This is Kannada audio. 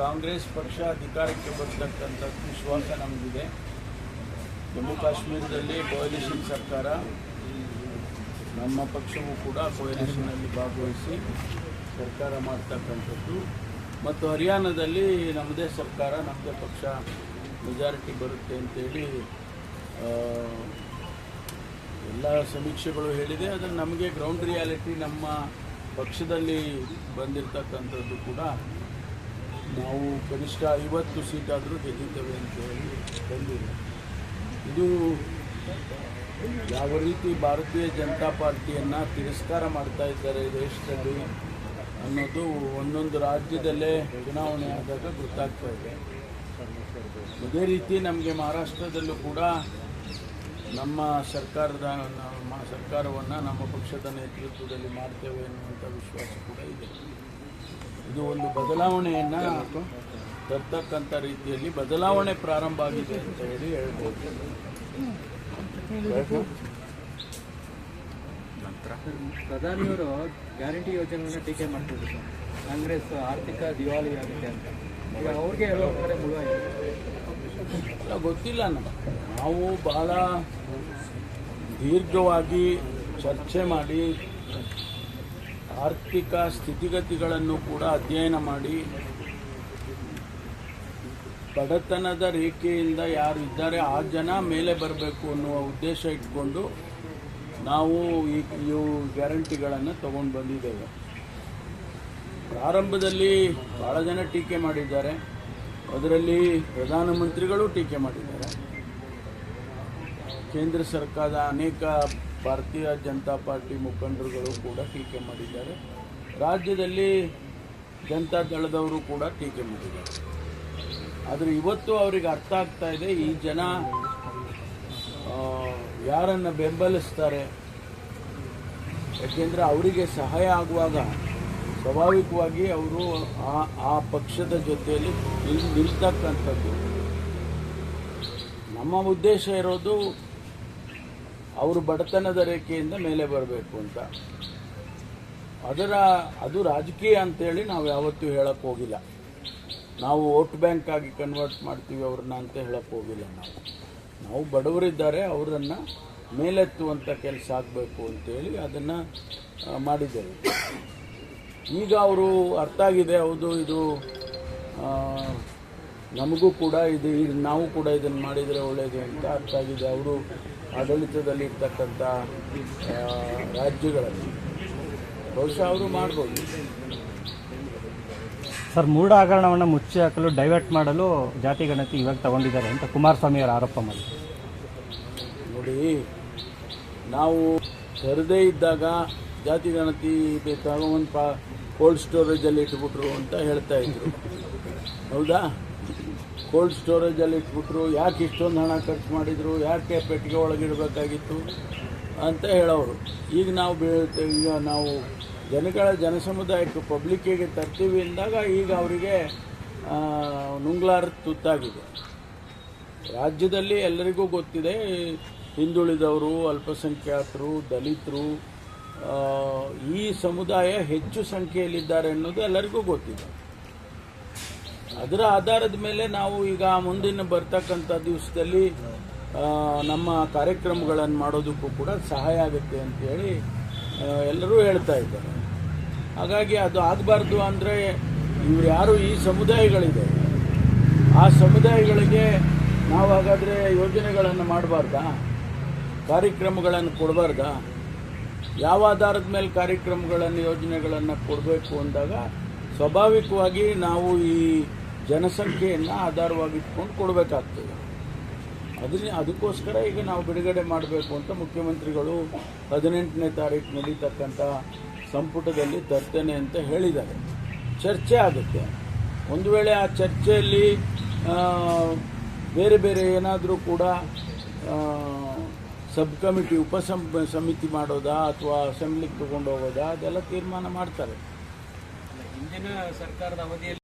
ಕಾಂಗ್ರೆಸ್ ಪಕ್ಷ ಅಧಿಕಾರಕ್ಕೆ ಬರ್ತಕ್ಕಂಥ ವಿಶ್ವಾಸ ನಮಗಿದೆ. ಜಮ್ಮು ಕಾಶ್ಮೀರದಲ್ಲಿ ಕೋಯಲಿಷನ್ ಸರ್ಕಾರ, ನಮ್ಮ ಪಕ್ಷವೂ ಕೂಡ ಕೋಯಲಿಷನ್ನಲ್ಲಿ ಭಾಗವಹಿಸಿ ಸರ್ಕಾರ ಮಾಡ್ತಕ್ಕಂಥದ್ದು. ಮತ್ತು ಹರಿಯಾಣದಲ್ಲಿ ನಮ್ಮದೇ ಸರ್ಕಾರ ನಮ್ಮದೇ ಪಕ್ಷ ಮೆಜಾರಿಟಿ ಬರುತ್ತೆ ಅಂತೇಳಿ ಎಲ್ಲ ಸಮೀಕ್ಷೆಗಳು ಹೇಳಿದೆ. ಅದನ್ನು ನಮಗೆ ಗ್ರೌಂಡ್ ರಿಯಾಲಿಟಿ ನಮ್ಮ ಪಕ್ಷದಲ್ಲಿ ಬಂದಿರತಕ್ಕಂಥದ್ದು ಕೂಡ ನಾವು ಕನಿಷ್ಠ ಐವತ್ತು ಸೀಟಾದರೂ ಗೆದ್ದಿದ್ದೇವೆ ಅಂತ ಹೇಳಿ ಬಂದಿದೆ. ಇದು ಯಾವ ರೀತಿ ಭಾರತೀಯ ಜನತಾ ಪಾರ್ಟಿಯನ್ನು ತಿರಸ್ಕಾರ ಮಾಡ್ತಾ ಇದ್ದಾರೆ ದೇಶದಲ್ಲಿ ಅನ್ನೋದು ಒಂದೊಂದು ರಾಜ್ಯದಲ್ಲೇ ಚುನಾವಣೆ ಆದಾಗ ಗೊತ್ತಾಗ್ತಾ ಇದೆ. ಅದೇ ರೀತಿ ನಮಗೆ ಮಹಾರಾಷ್ಟ್ರದಲ್ಲೂ ಕೂಡ ನಮ್ಮ ಸರ್ಕಾರದ ಸರ್ಕಾರವನ್ನು ನಮ್ಮ ಪಕ್ಷದ ನೇತೃತ್ವದಲ್ಲಿ ಮಾಡ್ತೇವೆ ಎನ್ನುವಂಥ ವಿಶ್ವಾಸ ಕೂಡ ಇದೆ. ಇದು ಒಂದು ಬದಲಾವಣೆಯನ್ನು ತರ್ತಕ್ಕಂಥ ರೀತಿಯಲ್ಲಿ ಬದಲಾವಣೆ ಪ್ರಾರಂಭ ಆಗಿದೆ ಅಂತ ಹೇಳಿ ಹೇಳ್ಬೋದು. ಪ್ರಧಾನಿಯವರು ಗ್ಯಾರಂಟಿ ಯೋಜನೆಗಳನ್ನ ಟೀಕೆ ಮಾಡ್ತಿದ್ರು. ಕಾಂಗ್ರೆಸ್ ಆರ್ಥಿಕ ದಿವಾಳಿ ಆಗುತ್ತೆ ಅಂತ. ಈಗ ಅವ್ರಿಗೆ ಹೇಳೋ ಕಡೆ ಗೊತ್ತಿಲ್ಲ ನಮಗೆ. ನಾವು ಬಹಳ ದೀರ್ಘವಾಗಿ ಚರ್ಚೆ ಮಾಡಿ ಆರ್ಥಿಕ ಸ್ಥಿತಿಗತಿಗಳನ್ನು ಕೂಡ ಅಧ್ಯಯನ ಮಾಡಿ. ಬಡತನದ ರೇಖೆಯಿಂದ ಯಾರು ಇದ್ದಾರೆ, ಆ ಜನ ಮೇಲೆ ಬರಬೇಕು ಅನ್ನುವ ಉದ್ದೇಶ ಇಟ್ಕೊಂಡು ನಾವು ಈ ಗ್ಯಾರಂಟಿಗಳನ್ನು ತಗೊಂಡು ಬಂದಿದ್ದೇವೆ. ಪ್ರಾರಂಭದಲ್ಲಿ ಭಾಳ ಜನ ಟೀಕೆ ಮಾಡಿದ್ದಾರೆ. ಅದರಲ್ಲಿ ಪ್ರಧಾನಮಂತ್ರಿಗಳು ಟೀಕೆ ಮಾಡಿದ್ದಾರೆ. ಕೇಂದ್ರ ಸರ್ಕಾರದ ಅನೇಕ ಭಾರತೀಯ ಜನತಾ ಪಾರ್ಟಿ ಮುಖಂಡರುಗಳು ಕೂಡ ಟೀಕೆ ಮಾಡಿದ್ದಾರೆ. ರಾಜ್ಯದಲ್ಲಿ ಜನತಾ ದಳದವರು ಕೂಡ ಟೀಕೆ ಮಾಡಿದ್ದಾರೆ. ಆದರೆ ಇವತ್ತು ಅವರಿಗೆ ಅರ್ಥ ಆಗ್ತಾ ಇದೆ, ಈ ಜನ ಯಾರನ್ನು ಬೆಂಬಲಿಸ್ತಾರೆ? ಯಾಕೆಂದರೆ ಅವರಿಗೆ ಸಹಾಯ ಆಗುವಾಗ ಸ್ವಾಭಾವಿಕವಾಗಿ ಅವರು ಆ ಆ ಪಕ್ಷದ ಜೊತೆಯಲ್ಲಿ ನಿಲ್, ನಿಲ್ತಕ್ಕಂಥದ್ದು. ನಮ್ಮ ಉದ್ದೇಶ ಇರೋದು ಅವರು ಬಡತನದ ರೇಖೆಯಿಂದ ಮೇಲೆ ಬರಬೇಕು ಅಂತ. ಅದರ, ಅದು ರಾಜಕೀಯ ಅಂತೇಳಿ ನಾವು ಯಾವತ್ತೂ ಹೇಳಕ್ಕೆ ಹೋಗಿಲ್ಲ. ನಾವು ವೋಟ್ ಬ್ಯಾಂಕ್ ಆಗಿ ಕನ್ವರ್ಟ್ ಮಾಡ್ತೀವಿ ಅವ್ರನ್ನ ಅಂತ ಹೇಳಕ್ಕೆ ಹೋಗಿಲ್ಲ ನಾವು. ನಾವು ಬಡವರಿದ್ದಾರೆ, ಅವರನ್ನು ಮೇಲೆತ್ತುವಂಥ ಕೆಲಸ ಆಗಬೇಕು ಅಂತೇಳಿ ಅದನ್ನು ಮಾಡಿದ್ದೇವೆ. ಈಗ ಅವರು ಅರ್ಥ ಆಗಿದೆ, ಹೌದು, ಇದು ನಮಗೂ ಕೂಡ ಇದು ಇದು ನಾವು ಕೂಡ ಇದನ್ನು ಮಾಡಿದರೆ ಒಳ್ಳೆಯದು ಅಂತ ಅರ್ಥ ಆಗಿದೆ. ಅವರು ಆಡಳಿತದಲ್ಲಿ ಇರ್ತಕ್ಕಂಥ ರಾಜ್ಯಗಳಲ್ಲಿ. ಬಹುಶಃ ಅವರು ಮಾಡ್ಬೋದು. ಸರ್ ಮೂಢ ಹಗರಣವನ್ನು ಮುಚ್ಚಿ ಹಾಕಲು ಡೈವರ್ಟ್ ಮಾಡಲು ಜಾತಿ ಗಣತಿ ಇವಾಗ ತಗೊಂಡಿದ್ದಾರೆ ಅಂತ ಕುಮಾರಸ್ವಾಮಿ ಅವರು ಆರೋಪ ಮಾಡಿ. ನೋಡಿ ನಾವು ತೆರೆದೇ ಇದ್ದಾಗ ಜಾತಿ ಗಣತಿ ತಗೊಂಡು ಪಾ ಕೋಲ್ಡ್ ಸ್ಟೋರೇಜಲ್ಲಿ ಇಟ್ಬಿಟ್ರು ಅಂತ ಹೇಳ್ತಾ ಇದ್ರು. ಹೌದಾ? ಕೋಲ್ಡ್ ಸ್ಟೋರೇಜಲ್ಲಿ ಇಟ್ಬಿಟ್ರು, ಯಾಕೆ ಇಷ್ಟೊಂದು ಹಣ ಖರ್ಚು ಮಾಡಿದರು, ಯಾಕೆ ಪೆಟ್ಟಿಗೆ ಒಳಗಿಡಬೇಕಾಗಿತ್ತು ಅಂತ ಹೇಳೋರು ಈಗ ನಾವು ಈಗ ನಾವು ಜನಗಳ, ಜನಸಮುದಾಯಕ್ಕೆ ಪಬ್ಲಿಕ್ಕಿಗೆ ತರ್ತೀವಿ ಅಂದಾಗ ಈಗ ಅವರಿಗೆ ನುಂಗ್ಲಾರ ತುತ್ತಾಗಿದೆ. ರಾಜ್ಯದಲ್ಲಿ ಎಲ್ಲರಿಗೂ ಗೊತ್ತಿದೆ, ಹಿಂದುಳಿದವರು, ಅಲ್ಪಸಂಖ್ಯಾತರು, ದಲಿತರು ಈ ಸಮುದಾಯ ಹೆಚ್ಚು ಸಂಖ್ಯೆಯಲ್ಲಿದ್ದಾರೆ ಅನ್ನೋದು ಎಲ್ಲರಿಗೂ ಗೊತ್ತಿದೆ. ಅದರ ಆಧಾರದ ಮೇಲೆ ನಾವು ಈಗ ಮುಂದಿನ ಬರ್ತಕ್ಕಂಥ ದಿವಸದಲ್ಲಿ ನಮ್ಮ ಕಾರ್ಯಕ್ರಮಗಳನ್ನು ಮಾಡೋದಕ್ಕೂ ಕೂಡ ಸಹಾಯ ಆಗುತ್ತೆ ಅಂತೇಳಿ ಎಲ್ಲರೂ ಹೇಳ್ತಾ ಇದ್ದಾರೆ. ಹಾಗಾಗಿ ಅದು ಆಗಬಾರ್ದು ಅಂದರೆ ಇವ್ರು ಯಾರು ಈ ಸಮುದಾಯಗಳಿದೆ. ಆ ಸಮುದಾಯಗಳಿಗೆ ನಾವು ಹಾಗಾದರೆ ಯೋಜನೆಗಳನ್ನು ಮಾಡಬಾರ್ದಾ? ಕಾರ್ಯಕ್ರಮಗಳನ್ನು ಕೊಡಬಾರ್ದಾ? ಯಾವ ಆಧಾರದ ಮೇಲೆ ಕಾರ್ಯಕ್ರಮಗಳನ್ನು, ಯೋಜನೆಗಳನ್ನು ಕೊಡಬೇಕು ಅಂದಾಗ, ಸ್ವಾಭಾವಿಕವಾಗಿ ನಾವು ಈ ಜನಸಂಖ್ಯೆಯನ್ನು ಆಧಾರವಾಗಿಟ್ಕೊಂಡು ಕೊಡಬೇಕಾಗ್ತದೆ. ಅದನ್ನ ಅದಕ್ಕೋಸ್ಕರ ಈಗ ನಾವು ಬಿಡುಗಡೆ ಮಾಡಬೇಕು ಅಂತ ಮುಖ್ಯಮಂತ್ರಿಗಳು ಹದಿನೆಂಟನೇ ತಾರೀಕು ನಡೀತಕ್ಕಂಥ ಸಂಪುಟದಲ್ಲಿ ತರ್ತೇನೆ ಅಂತ ಹೇಳಿದ್ದಾರೆ. ಚರ್ಚೆ ಆಗುತ್ತೆ. ಒಂದು ವೇಳೆ ಆ ಚರ್ಚೆಯಲ್ಲಿ ಬೇರೆ ಬೇರೆ ಏನಾದರೂ ಕೂಡ ಸಬ್ ಕಮಿಟಿ ಉಪ ಸಮಿತಿ ಮಾಡೋದಾ ಅಥವಾ ಅಸೆಂಬ್ಲಿಗೆ ತಗೊಂಡು ಹೋಗೋದಾ ಅದೆಲ್ಲ ತೀರ್ಮಾನ ಮಾಡ್ತಾರೆ. ಹಿಂದಿನ ಸರ್ಕಾರದ ಅವಧಿಯಲ್ಲಿ